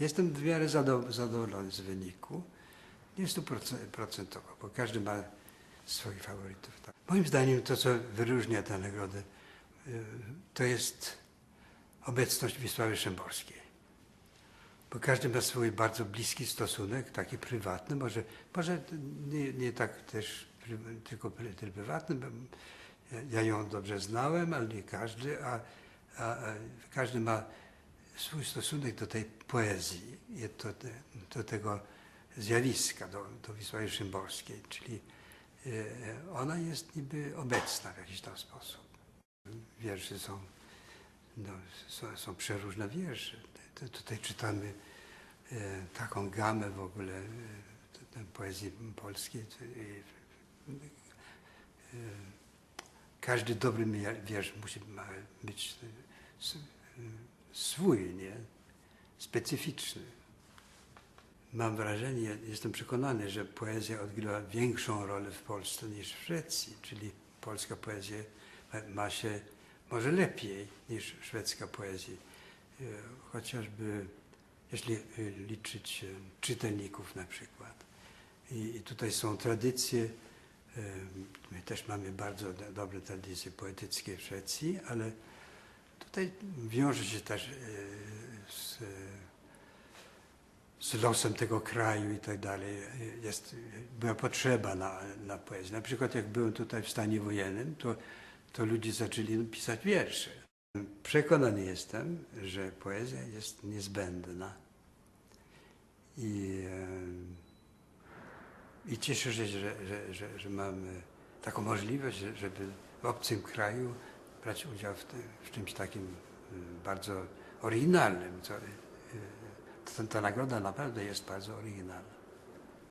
Jestem w miarę zado- zadowolony z wyniku. Nie stuprocentowo, bo każdy ma swoich faworytów. Tak. Moim zdaniem to, co wyróżnia tę nagrodę, y, to jest obecność Wisławy Szymborskiej. Bo każdy ma swój bardzo bliski stosunek, taki prywatny, może, może nie, nie tak też tylko pry, tylko prywatny, ja ją dobrze znałem, ale nie każdy, a, a, a każdy ma swój stosunek do tej poezji, do, do tego zjawiska, do, do Wisławy Szymborskiej, czyli e, ona jest niby obecna w jakiś tam sposób. Wiersze są, no, są, są przeróżne wiersze. Tu- Tutaj czytamy e, taką gamę w ogóle e, poezji polskiej. każdy dobry wiersz musi być swój, nie? Specyficzny. Mam wrażenie, jestem przekonany, że poezja odgrywa większą rolę w Polsce niż w Szwecji, czyli polska poezja ma- się może lepiej niż szwedzka poezja. E, Chociażby jeśli liczyć e, czytelników na przykład. I, i tutaj są tradycje, e, my też mamy bardzo do, dobre tradycje poetyckie w Szwecji, ale tutaj wiąże się też e, z, z losem tego kraju i tak dalej. Jest, była potrzeba na, na poezję. Na przykład jak byłem tutaj w stanie wojennym, to, to ludzie zaczęli pisać wiersze. Przekonany jestem, że poezja jest niezbędna. I, e, i cieszę się, że, że, że, że taką możliwość, że- żeby w obcym kraju brać udział w, w czymś takim e, bardzo oryginalnym. Co, e, ta, ta nagroda naprawdę jest bardzo oryginalna.